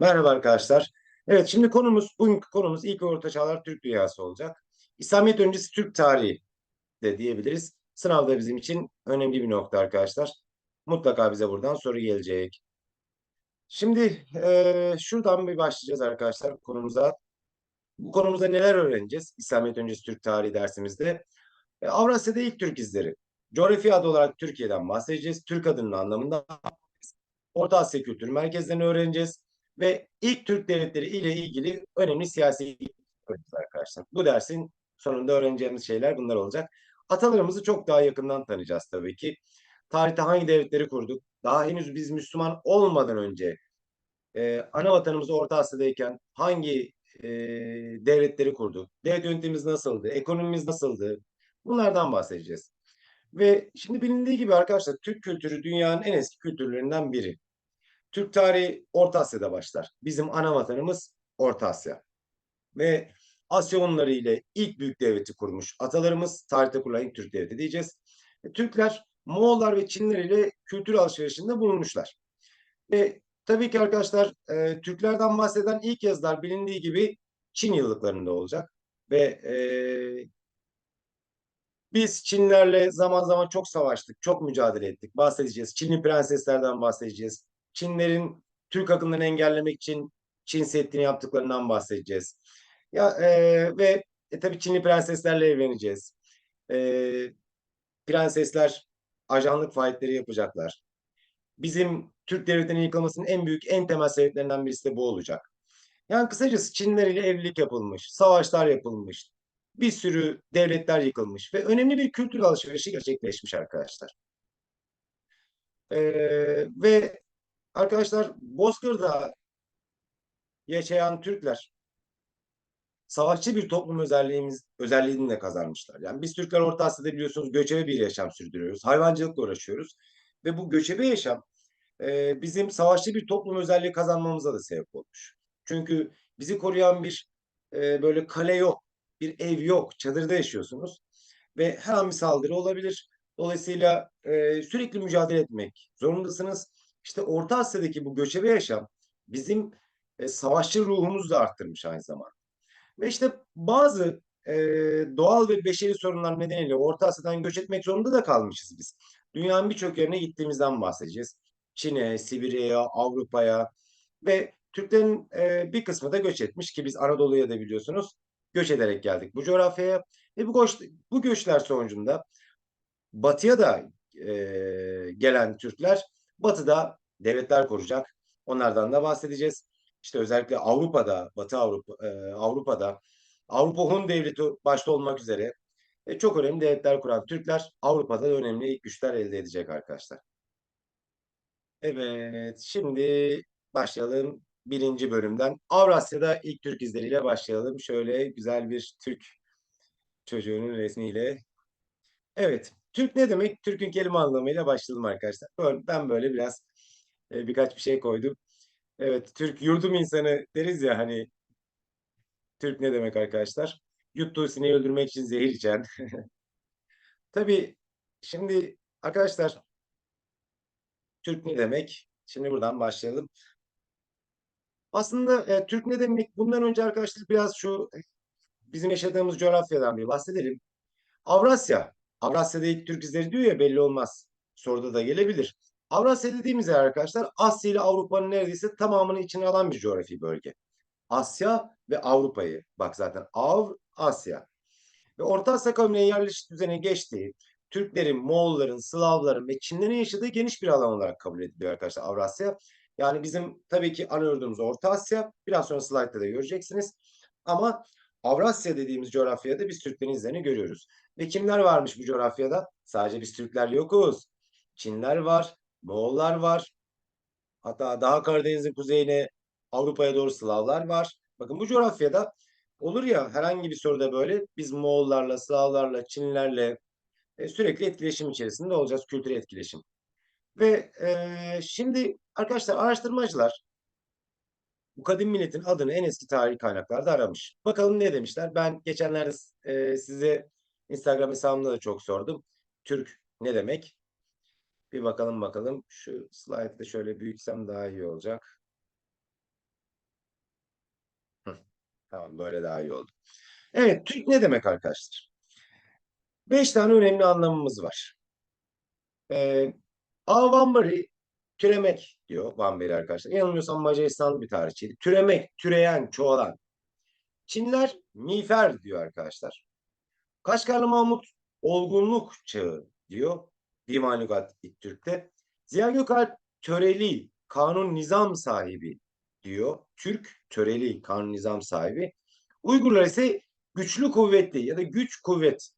Merhaba arkadaşlar. Evet şimdi konumuz, bugünkü konumuz ilk orta çağlar Türk dünyası olacak. İslamiyet öncesi Türk tarihi de diyebiliriz. Sınavda bizim için önemli bir nokta arkadaşlar. Mutlaka bize buradan soru gelecek. Şimdi e, şuradan bir başlayacağız arkadaşlar konumuza. Bu konumuzda neler öğreneceğiz İslamiyet öncesi Türk tarihi dersimizde? E, Avrasya'da ilk Türk izleri. Coğrafi adı olarak Türkiye'den bahsedeceğiz. Türk adının anlamında Orta Asya kültürü merkezlerini öğreneceğiz ve ilk Türk devletleri ile ilgili önemli siyasi öğreneceğiz arkadaşlar. Bu dersin sonunda öğreneceğimiz şeyler bunlar olacak. Atalarımızı çok daha yakından tanıyacağız tabii ki. Tarihte hangi devletleri kurduk? Daha henüz biz Müslüman olmadan önce e, ana vatanımız Orta Asya'dayken hangi e, devletleri kurduk? Devlet yönetimimiz nasıldı? Ekonomimiz nasıldı? Bunlardan bahsedeceğiz. Ve şimdi bilindiği gibi arkadaşlar Türk kültürü dünyanın en eski kültürlerinden biri. Türk tarihi Orta Asya'da başlar. Bizim ana vatanımız Orta Asya. Ve Asya onları ile ilk büyük devleti kurmuş atalarımız tarihte kurulan ilk Türk devleti diyeceğiz. E, Türkler Moğollar ve Çinler ile kültür alışverişinde bulunmuşlar. Ve tabii ki arkadaşlar e, Türklerden bahseden ilk yazılar bilindiği gibi Çin yıllıklarında olacak. Ve e, biz Çinlerle zaman zaman çok savaştık, çok mücadele ettik. Bahsedeceğiz. Çinli prenseslerden bahsedeceğiz. Çinlerin Türk akımlarını engellemek için Çin Seddi'ni yaptıklarından bahsedeceğiz. Ya e, ve e, tabii Çinli prenseslerle evleneceğiz. E, prensesler ajanlık faaliyetleri yapacaklar. Bizim Türk devletinin yıkılmasının en büyük, en temel sebeplerinden birisi de bu olacak. Yani kısacası Çinler ile evlilik yapılmış, savaşlar yapılmış, bir sürü devletler yıkılmış ve önemli bir kültür alışverişi gerçekleşmiş arkadaşlar. Ee, ve arkadaşlar Bozkır'da yaşayan Türkler savaşçı bir toplum özelliğimiz özelliğini de kazanmışlar. Yani biz Türkler Orta Asya'da biliyorsunuz göçebe bir yaşam sürdürüyoruz. Hayvancılıkla uğraşıyoruz. Ve bu göçebe yaşam e, bizim savaşçı bir toplum özelliği kazanmamıza da sebep olmuş. Çünkü bizi koruyan bir e, böyle kale yok bir ev yok, çadırda yaşıyorsunuz ve her an bir saldırı olabilir. Dolayısıyla e, sürekli mücadele etmek zorundasınız. İşte Orta Asya'daki bu göçebe yaşam bizim e, savaşçı ruhumuzu da arttırmış aynı zamanda. Ve işte bazı e, doğal ve beşeri sorunlar nedeniyle Orta Asya'dan göç etmek zorunda da kalmışız biz. Dünyanın birçok yerine gittiğimizden bahsedeceğiz. Çin'e, Sibirya'ya, Avrupa'ya ve Türklerin e, bir kısmı da göç etmiş ki biz Anadolu'ya da biliyorsunuz göç ederek geldik bu coğrafyaya. Ve bu, göç, bu göçler sonucunda batıya da e, gelen Türkler batıda devletler kuracak. Onlardan da bahsedeceğiz. İşte özellikle Avrupa'da, Batı Avrupa, e, Avrupa'da Avrupa Hun Devleti başta olmak üzere e, çok önemli devletler kuran Türkler Avrupa'da da önemli ilk güçler elde edecek arkadaşlar. Evet, şimdi başlayalım birinci bölümden. Avrasya'da ilk Türk izleriyle başlayalım. Şöyle güzel bir Türk çocuğunun resmiyle. Evet, Türk ne demek? Türk'ün kelime anlamıyla başlayalım arkadaşlar. Ben böyle biraz e, birkaç bir şey koydum. Evet, Türk yurdum insanı deriz ya hani Türk ne demek arkadaşlar? Yuttuğu sineği öldürmek için zehir içen. Tabii şimdi arkadaşlar Türk ne demek? Şimdi buradan başlayalım. Aslında e, Türk ne demek? Bundan önce arkadaşlar biraz şu bizim yaşadığımız coğrafyadan bir bahsedelim. Avrasya. Avrasya'da ilk Türk izleri diyor ya belli olmaz. Soruda da gelebilir. Avrasya dediğimiz yer arkadaşlar Asya ile Avrupa'nın neredeyse tamamını içine alan bir coğrafi bölge. Asya ve Avrupa'yı bak zaten Av Asya. Ve Orta Asya kavmine yerleşik düzene geçtiği Türklerin, Moğolların, Slavların ve Çinlerin yaşadığı geniş bir alan olarak kabul ediliyor arkadaşlar Avrasya. Yani bizim tabii ki yurdumuz Orta Asya. Biraz sonra slaytta da göreceksiniz. Ama Avrasya dediğimiz coğrafyada biz Türklerin izlerini görüyoruz. Ve kimler varmış bu coğrafyada? Sadece biz Türkler yokuz. Çinler var, Moğollar var. Hatta daha Karadeniz'in kuzeyine Avrupa'ya doğru Slavlar var. Bakın bu coğrafyada olur ya herhangi bir soruda böyle biz Moğollarla, Slavlarla, Çinlerle e, sürekli etkileşim içerisinde olacağız. Kültürel etkileşim. Ve e, şimdi arkadaşlar araştırmacılar bu kadim milletin adını en eski tarihi kaynaklarda aramış. Bakalım ne demişler? Ben geçenlerde e, size Instagram hesabımda da çok sordum. Türk ne demek? Bir bakalım bakalım. Şu slide'ı şöyle büyütsem daha iyi olacak. Tamam böyle daha iyi oldu. Evet Türk ne demek arkadaşlar? Beş tane önemli anlamımız var. Ee, A. Vanbury türemek diyor Vanbury arkadaşlar. Yanılmıyorsam Macaristanlı bir tarihçiydi. Türemek, türeyen, çoğalan. Çinler miğfer diyor arkadaşlar. Kaşgarlı Mahmut olgunluk çağı diyor. Divan Lügat Türk'te. Ziya Gökalp töreli, kanun nizam sahibi diyor. Türk töreli, kanun nizam sahibi. Uygurlar ise güçlü kuvvetli ya da güç kuvvet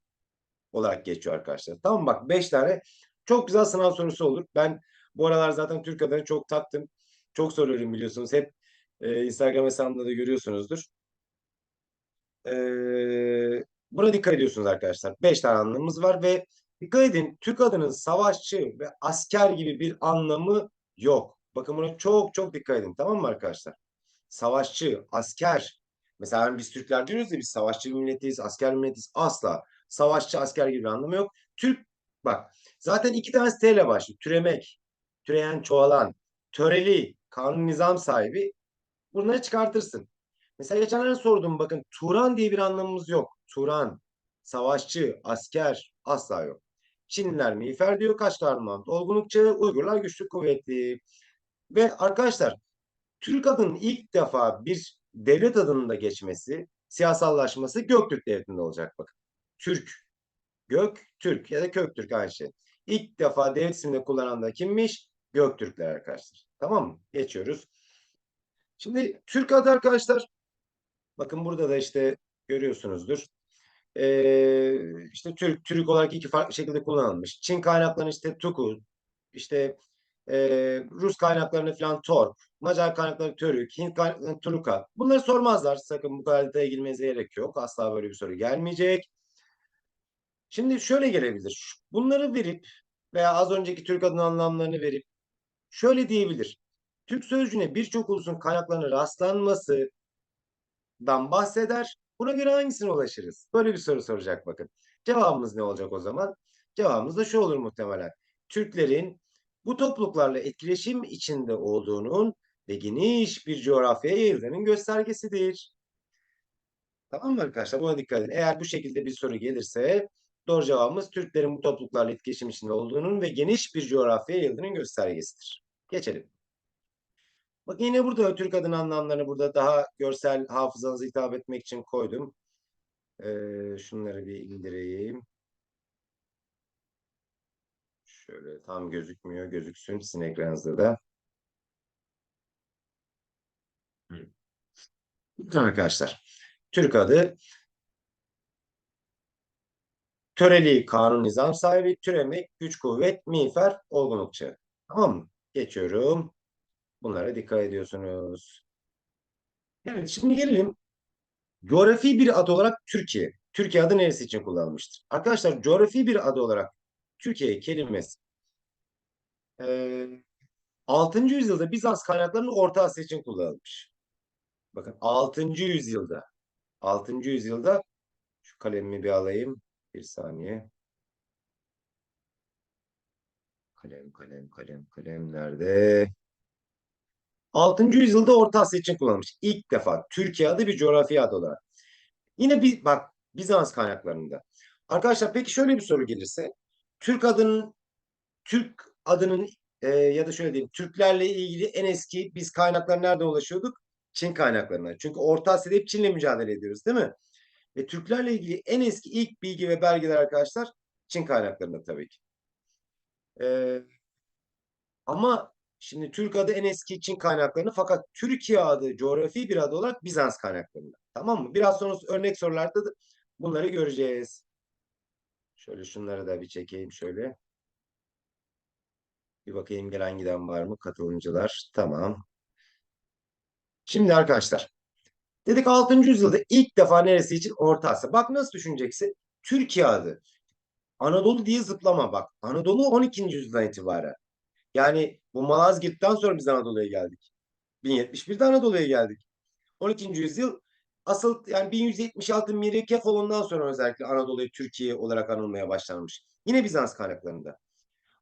olarak geçiyor arkadaşlar. Tamam bak 5 tane çok güzel sınav sorusu olur. Ben bu aralar zaten Türk adını çok taktım. Çok soruyorum biliyorsunuz. Hep e, Instagram hesabımda da görüyorsunuzdur. E, buna dikkat ediyorsunuz arkadaşlar. 5 tane anlamımız var ve dikkat edin Türk adının savaşçı ve asker gibi bir anlamı yok. Bakın buna çok çok dikkat edin. Tamam mı arkadaşlar? Savaşçı, asker. Mesela biz Türkler diyoruz ya biz savaşçı bir milletiyiz, asker bir milletiyiz. Asla. Savaşçı, asker gibi bir anlamı yok. Türk bak zaten iki tanesi T ile başlıyor. Türemek, türeyen, çoğalan, töreli, kanun nizam sahibi. Bunları çıkartırsın. Mesela geçenlerde sordum bakın Turan diye bir anlamımız yok. Turan, savaşçı, asker asla yok. Çinliler miğfer diyor kaç karnıman. Olgunluk çağı, Uygurlar güçlü kuvvetli. Ve arkadaşlar Türk adının ilk defa bir devlet adının da geçmesi, siyasallaşması Göktürk Devleti'nde olacak bakın. Türk, Gök, Türk ya da Köktürk aynı şey. İlk defa devlet ismini kullanan da kimmiş? Göktürkler arkadaşlar. Tamam mı? Geçiyoruz. Şimdi Türk adı arkadaşlar bakın burada da işte görüyorsunuzdur. Ee, işte Türk, Türk olarak iki farklı şekilde kullanılmış. Çin kaynaklarını işte Tuku, işte e, Rus kaynaklarını falan Torp, Macar kaynakları Törük, Hint kaynaklarını Turuka. Bunları sormazlar. Sakın bu kadar detaya girmenize gerek yok. Asla böyle bir soru gelmeyecek. Şimdi şöyle gelebilir. Bunları verip veya az önceki Türk adının anlamlarını verip şöyle diyebilir. Türk sözcüğüne birçok ulusun kaynaklarına rastlanmasından bahseder. Buna göre hangisine ulaşırız? Böyle bir soru soracak bakın. Cevabımız ne olacak o zaman? Cevabımız da şu olur muhtemelen. Türklerin bu topluluklarla etkileşim içinde olduğunun ve geniş bir coğrafyaya yayıldığının göstergesidir. Tamam mı arkadaşlar? Buna dikkat edin. Eğer bu şekilde bir soru gelirse doğru cevabımız Türklerin bu topluluklarla etkileşim içinde olduğunun ve geniş bir coğrafyaya yayıldığının göstergesidir. Geçelim. Bak yine burada Türk adının anlamlarını burada daha görsel hafızanıza hitap etmek için koydum. Ee, şunları bir indireyim. Şöyle tam gözükmüyor. Gözüksün sizin ekranınızda da. Arkadaşlar. Türk adı töreli kanun nizam sahibi, türemek, güç kuvvet, miğfer, olgunluk çağı. Tamam mı? Geçiyorum. Bunlara dikkat ediyorsunuz. Evet şimdi gelelim. Coğrafi bir ad olarak Türkiye. Türkiye adı neresi için kullanılmıştır? Arkadaşlar coğrafi bir adı olarak Türkiye kelimesi e, 6. yüzyılda Bizans kaynaklarının Orta Asya için kullanılmış. Bakın 6. yüzyılda 6. yüzyılda şu kalemimi bir alayım. Bir saniye. Kalem, kalem, kalem, kalem nerede? 6. yüzyılda Orta Asya için kullanılmış. İlk defa Türkiye adı bir coğrafya adı olarak. Yine bir bak Bizans kaynaklarında. Arkadaşlar peki şöyle bir soru gelirse Türk adının Türk adının e, ya da şöyle diyeyim Türklerle ilgili en eski biz kaynaklar nerede ulaşıyorduk? Çin kaynaklarına. Çünkü Orta Asya'da hep Çin'le mücadele ediyoruz değil mi? Ve Türklerle ilgili en eski ilk bilgi ve belgeler arkadaşlar Çin kaynaklarında tabii ki. Ee, ama şimdi Türk adı en eski Çin kaynaklarını fakat Türkiye adı coğrafi bir adı olarak Bizans kaynaklarında. Tamam mı? Biraz sonra örnek sorularda da bunları göreceğiz. Şöyle şunları da bir çekeyim şöyle. Bir bakayım gelen giden var mı katılımcılar? Tamam. Şimdi arkadaşlar dedik 6. yüzyılda ilk defa neresi için Orta Asya. Bak nasıl düşüneceksin? Türkiye adı. Anadolu diye zıplama bak. Anadolu 12. yüzyıldan itibaren. Yani bu Malazgirt'ten sonra biz Anadolu'ya geldik. 1071'de Anadolu'ya geldik. 12. yüzyıl asıl yani 1176 Miri Kefolon'dan sonra özellikle Anadolu'yu Türkiye olarak anılmaya başlanmış. Yine Bizans kaynaklarında.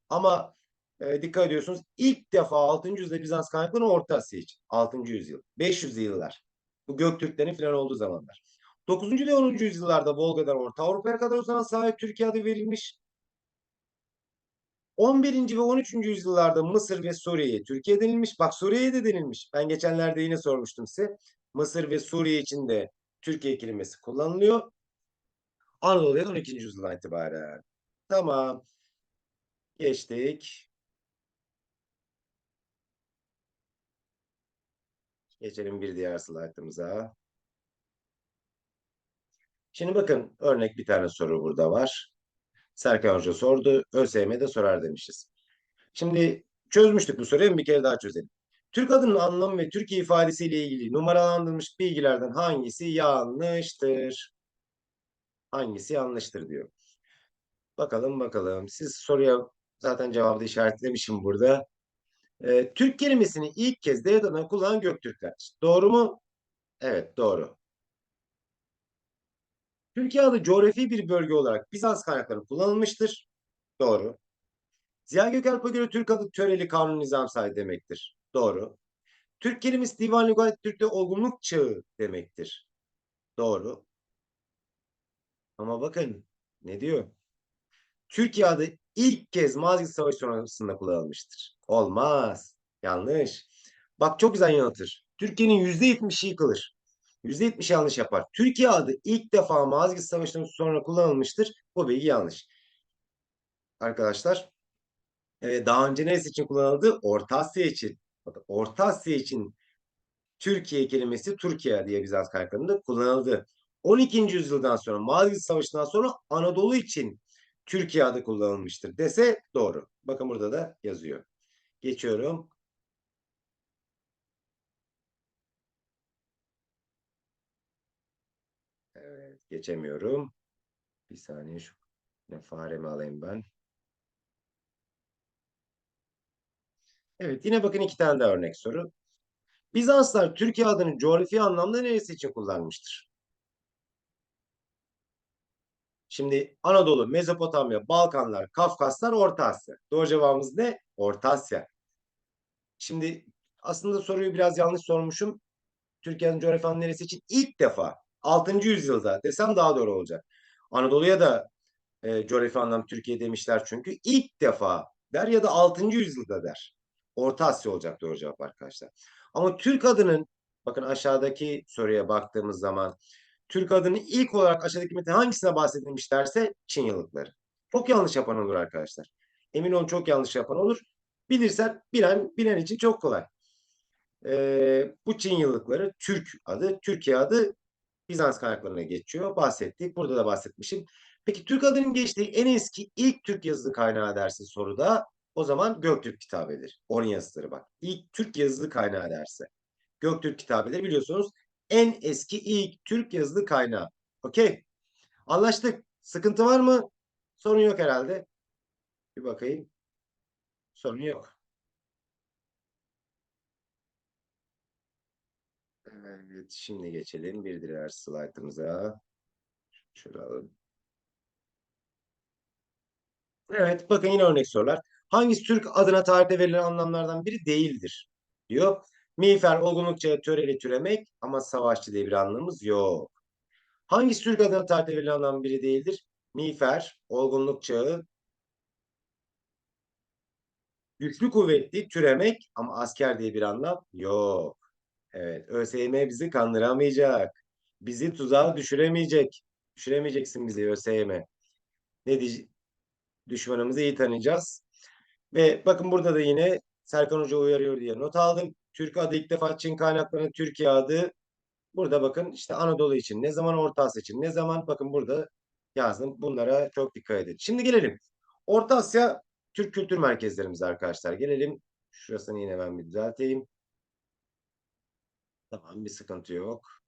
Ama e, dikkat ediyorsunuz ilk defa 6. yüzyılda Bizans kaynakları Orta Asya için. 6. yüzyıl. 500 yıllar. Bu Göktürklerin falan olduğu zamanlar. 9. ve 10. yüzyıllarda Volga'dan Orta Avrupa'ya kadar uzanan sahaya Türkiye adı verilmiş. 11. ve 13. yüzyıllarda Mısır ve Suriye'ye Türkiye denilmiş. Bak Suriye'ye de denilmiş. Ben geçenlerde yine sormuştum size. Mısır ve Suriye için de Türkiye kelimesi kullanılıyor. Anadolu'ya 12. yüzyıldan itibaren. Tamam. Geçtik. Geçelim bir diğer slaytımıza. Şimdi bakın örnek bir tane soru burada var. Serkan Hoca sordu. ÖSYM'de sorar demişiz. Şimdi çözmüştük bu soruyu bir kere daha çözelim. Türk adının anlamı ve Türkiye ifadesiyle ilgili numaralandırılmış bilgilerden hangisi yanlıştır? Hangisi yanlıştır diyor. Bakalım bakalım. Siz soruya zaten cevabı işaretlemişim burada. Ee, Türk kelimesini ilk kez devlet kullanan Göktürkler. Doğru mu? Evet doğru. Türkiye adı coğrafi bir bölge olarak Bizans kaynakları kullanılmıştır. Doğru. Ziya Gökalp'a göre Türk adı töreli kanun nizam sahibi demektir. Doğru. Türk kelimesi divan lügat Türk'te olgunluk çağı demektir. Doğru. Ama bakın ne diyor? Türkiye adı ilk kez Malazgirt Savaşı sonrasında kullanılmıştır. Olmaz. Yanlış. Bak çok güzel yanıtır. Türkiye'nin yüzde yetmişi yıkılır. Yüzde yetmiş yanlış yapar. Türkiye adı ilk defa Malazgirt Savaşı'ndan sonra kullanılmıştır. Bu bilgi yanlış. Arkadaşlar e, daha önce neresi için kullanıldı? Orta Asya için. Orta Asya için Türkiye kelimesi Türkiye diye Bizans kaynaklarında kullanıldı. 12. yüzyıldan sonra Malazgirt Savaşı'ndan sonra Anadolu için Türkiye adı kullanılmıştır dese doğru. Bakın burada da yazıyor. Geçiyorum. Evet, geçemiyorum. Bir saniye şu ne faremi alayım ben. Evet, yine bakın iki tane daha örnek soru. Bizanslar Türkiye adını coğrafi anlamda neresi için kullanmıştır? Şimdi Anadolu, Mezopotamya, Balkanlar, Kafkaslar, Orta Asya. Doğru cevabımız ne? Orta Asya. Şimdi aslında soruyu biraz yanlış sormuşum. Türkiye'nin coğrafi anlamı neresi için? İlk defa 6. yüzyılda desem daha doğru olacak. Anadolu'ya da e, coğrafi anlam Türkiye demişler çünkü ilk defa der ya da 6. yüzyılda der. Orta Asya olacak doğru cevap arkadaşlar. Ama Türk adının bakın aşağıdaki soruya baktığımız zaman Türk adının ilk olarak aşağıdaki metin hangisine bahsedilmiş derse Çin yıllıkları. Çok yanlış yapan olur arkadaşlar. Emin olun çok yanlış yapan olur. Bilirsen bilen, bilen için çok kolay. Ee, bu Çin yıllıkları Türk adı, Türkiye adı Bizans kaynaklarına geçiyor. Bahsettik. Burada da bahsetmişim. Peki Türk adının geçtiği en eski ilk Türk yazılı kaynağı dersi soruda o zaman Göktürk kitabedir. Onun yazıları bak. İlk Türk yazılı kaynağı derse. Göktürk kitabeleri biliyorsunuz en eski ilk Türk yazılı kaynağı. Okey. Anlaştık. Sıkıntı var mı? Sorun yok herhalde. Bir bakayım. Sorun yok. Evet, şimdi geçelim bir diğer slaytımıza. Şöyle. Evet, bakın yine örnek sorular. Hangisi Türk adına tarihte verilen anlamlardan biri değildir? Diyor. Miğfer, olgunluk çağı, töreli türemek ama savaşçı diye bir anlamımız yok. Hangisi Türk adına tarihte verilen anlamdan biri değildir? Miğfer, olgunluk çağı, güçlü kuvvetli türemek ama asker diye bir anlam yok. Evet, ÖSYM bizi kandıramayacak. Bizi tuzağa düşüremeyecek. Düşüremeyeceksin bizi ÖSYM. Ne diyecek? Düşmanımızı iyi tanıyacağız. Ve bakın burada da yine Serkan Hoca uyarıyor diye not aldım. Türk adı ilk defa Çin kaynaklarının Türkiye adı. Burada bakın işte Anadolu için ne zaman Orta Asya için ne zaman bakın burada yazdım. Bunlara çok dikkat edin. Şimdi gelelim. Orta Asya Türk kültür merkezlerimiz arkadaşlar. Gelelim. Şurasını yine ben bir düzelteyim. Tamam bir sıkıntı yok.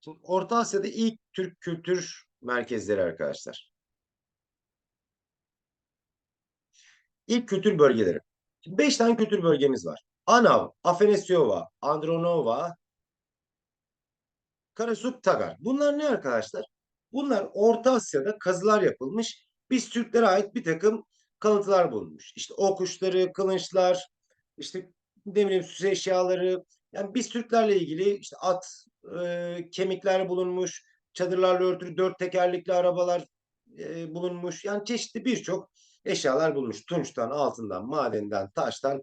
Şimdi Orta Asya'da ilk Türk kültür merkezleri arkadaşlar. İlk kültür bölgeleri. Şimdi beş tane kültür bölgemiz var. Anav, Afanasyova, Andronova, Karasuk, Tagar. Bunlar ne arkadaşlar? Bunlar Orta Asya'da kazılar yapılmış. Biz Türklere ait bir takım kalıntılar bulunmuş. İşte o kuşları, kılınçlar, işte ne bileyim süs eşyaları. Yani biz Türklerle ilgili işte at, e, kemikler bulunmuş, çadırlarla örtülü dört tekerlekli arabalar e, bulunmuş. Yani çeşitli birçok eşyalar bulunmuş. Tunçtan, altından, madenden, taştan.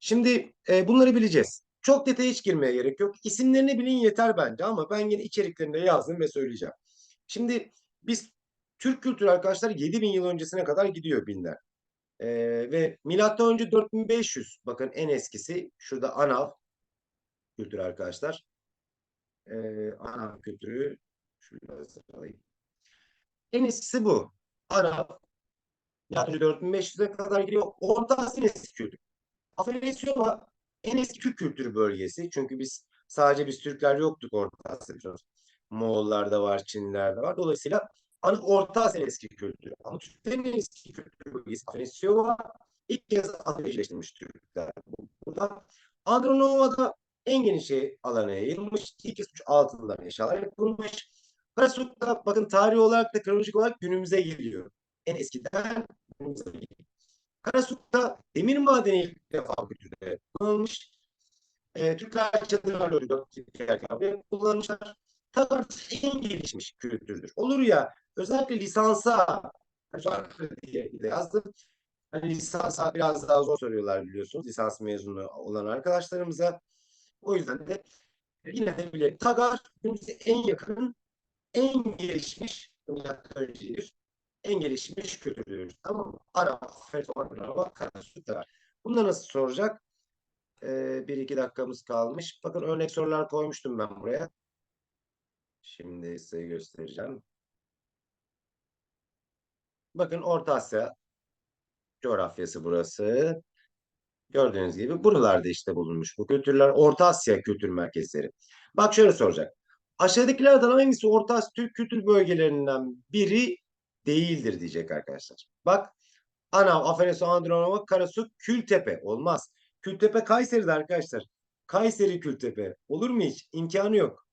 Şimdi e, bunları bileceğiz. Çok detaya hiç girmeye gerek yok. İsimlerini bilin yeter bence ama ben yine içeriklerinde yazdım ve söyleyeceğim. Şimdi biz Türk kültürü arkadaşlar 7000 yıl öncesine kadar gidiyor binler. Ee, ve milattan önce 4500 bakın en eskisi şurada Anav kültürü arkadaşlar. Ee, Anav kültürü şurada sıralayayım. En eskisi bu. Anav milattan önce 4500'e kadar gidiyor. Orta Asya eski kültür. Afganisyon en eski Türk kültürü bölgesi. Çünkü biz sadece biz Türkler yoktuk Orta Asya'da. Moğollar da var, Çinliler de var. Dolayısıyla Anıt Orta Asya eski kültürü. Ama Türklerin eski kültürü bölgesi Afganisyon ilk kez Afganileştirmiş Türkler. Burada Andronova'da en geniş alana yayılmış. İlk kez altından eşyalar yapılmış. Karasuk'ta bakın tarih olarak da kronolojik olarak günümüze geliyor. En eskiden günümüze geliyor. Karasuk'ta demir madeni ilk defa kültürde kullanılmış. E, Türkler çadırlarla kullanmışlar. Tabii en gelişmiş kültürdür. Olur ya özellikle lisansa diye yazdım. Hani lisansa biraz daha zor soruyorlar biliyorsunuz. Lisans mezunu olan arkadaşlarımıza. O yüzden de yine de bile Tagar günümüze en yakın, en gelişmiş öncelidir. En gelişmiş kültürdür. Tamam mı? Arap, Fethullah'ın araba, Karasüt var. Bunları nasıl soracak? Ee, bir iki dakikamız kalmış. Bakın örnek sorular koymuştum ben buraya. Şimdi size göstereceğim. Bakın Orta Asya coğrafyası burası. Gördüğünüz gibi buralarda işte bulunmuş bu kültürler. Orta Asya kültür merkezleri. Bak şöyle soracak. Aşağıdakilerden hangisi Orta Asya Türk kültür bölgelerinden biri değildir diyecek arkadaşlar. Bak Anav, Aferisu, Andronova, Karasu, Kültepe. Olmaz. Kültepe Kayseri'de arkadaşlar. Kayseri Kültepe. Olur mu hiç? İmkanı yok.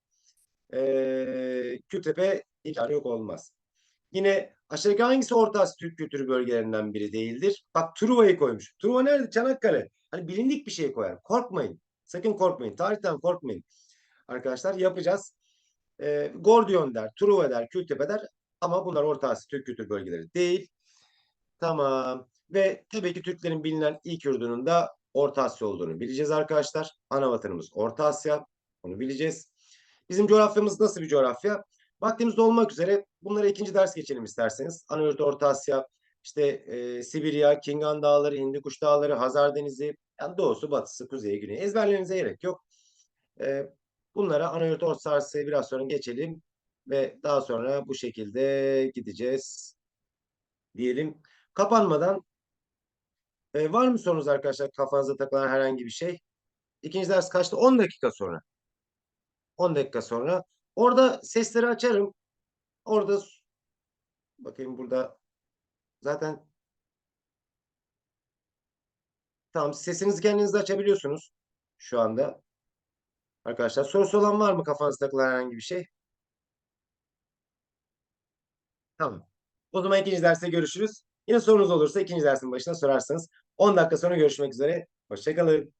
Ee, Kültepe imkanı yok olmaz. Yine aşağıdaki hangisi Orta Türk kültürü bölgelerinden biri değildir? Bak Truva'yı koymuş. Truva nerede? Çanakkale. Hani bilindik bir şey koyar. Korkmayın. Sakın korkmayın. Tarihten korkmayın. Arkadaşlar yapacağız. E, Gordiyon der, Truva der, Kültepe der. Ama bunlar Orta Asya Türk kültür bölgeleri değil. Tamam. Ve tabii ki Türklerin bilinen ilk yurdunun da Orta Asya olduğunu bileceğiz arkadaşlar. Ana vatanımız Orta Asya. Onu bileceğiz. Bizim coğrafyamız nasıl bir coğrafya? Vaktimiz olmak üzere bunlara ikinci ders geçelim isterseniz. Anadolu, Orta Asya, işte e, Sibirya, Kingan Dağları, Hindikuş Dağları, Hazar Denizi, yani doğusu, batısı, kuzeyi, güneyi. Ezberlerinize gerek yok. E, bunlara Anadolu, Orta Asya'ya biraz sonra geçelim ve daha sonra bu şekilde gideceğiz diyelim. Kapanmadan e, var mı sorunuz arkadaşlar kafanıza takılan herhangi bir şey? İkinci ders kaçtı? 10 dakika sonra. 10 dakika sonra. Orada sesleri açarım. Orada bakayım burada zaten tamam sesinizi kendiniz açabiliyorsunuz şu anda. Arkadaşlar sorusu olan var mı kafanızda takılan herhangi bir şey? Tamam. O zaman ikinci derste görüşürüz. Yine sorunuz olursa ikinci dersin başına sorarsınız. 10 dakika sonra görüşmek üzere. Hoşçakalın.